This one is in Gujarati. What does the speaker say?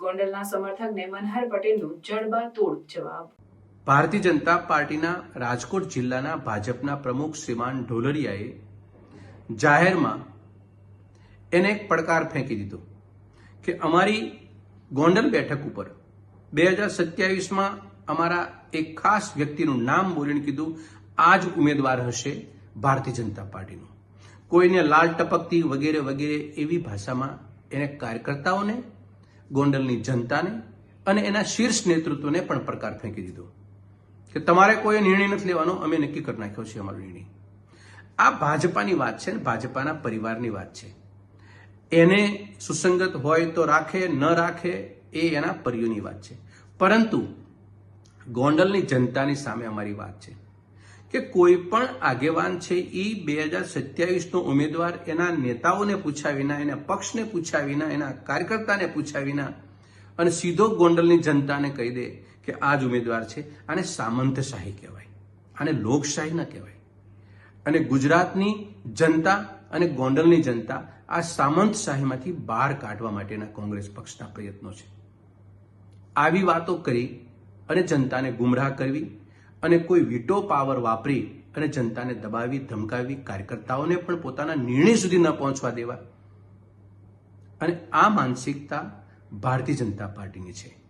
ગોંડલના સમર્થકને મનહર પટેલનું જડબાતોડ જવાબ. ભારતીય જનતા પાર્ટીના રાજકોટ જિલ્લાના ભાજપના પ્રમુખ શ્રીમાન ઢોલરિયાએ જાહેરમાં એને એક પડકાર ફેંકી દીધો કે અમારી ગોંડલ બેઠક ઉપર બે હજાર સત્યાવીસમાં અમારા એક ખાસ વ્યક્તિનું નામ બોલીને કીધું આ જ ઉમેદવાર હશે ભારતીય જનતા પાર્ટીનું. કોઈને લાલ ટપકતી વગેરે વગેરે એવી ભાષામાં એને કાર્યકર્તાઓને ગોંડલની જનતાને અને એના શીર્ષ નેતૃત્વને પણ પડકાર ફેંકી દીધો. કે તમારે કોઈ નિર્ણય નથી લેવાનો, અમે નક્કી કરી નાખ્યો છે અમારો નિર્ણય. આ ભાજપાની વાત છે ને, ભાજપાના પરિવારની વાત છે. એને સુસંગત હોય તો રાખે, ન રાખે એ એના પરિયોની વાત છે. પરંતુ ગોંડલની જનતાની સામે અમારી વાત છે. કે કોઈ પણ આગેવાન છે એ બે હજાર સત્યાવીસનો ઉમેદવાર એના નેતાઓને પૂછ્યા વિના, એના પક્ષને પૂછ્યા વિના, એના કાર્યકર્તાને પૂછ્યા વિના અને સીધો ગોંડલની જનતાને કહી દે કે આ જ ઉમેદવાર છે. આને સામંતશાહી કહેવાય. આને લોકશાહી ન કહેવાય. અને ગુજરાતની જનતા અને ગોંડલની જનતા આ સામંતશાહીમાંથી બહાર કાઢવા માટેના કોંગ્રેસ પક્ષના પ્રયત્નો છે. આવી વાતો કરી અને જનતાને ગુમરાહ કરવી અને કોઈ વીટો પાવર વાપરી અને જનતાને દબાવી, ધમકાવી, કાર્યકર્તાઓને પણ પોતાના નિર્ણય સુધી ન પહોંચવા દેવા. અને આ માનસિકતા ભારતીય જનતા પાર્ટીની છે.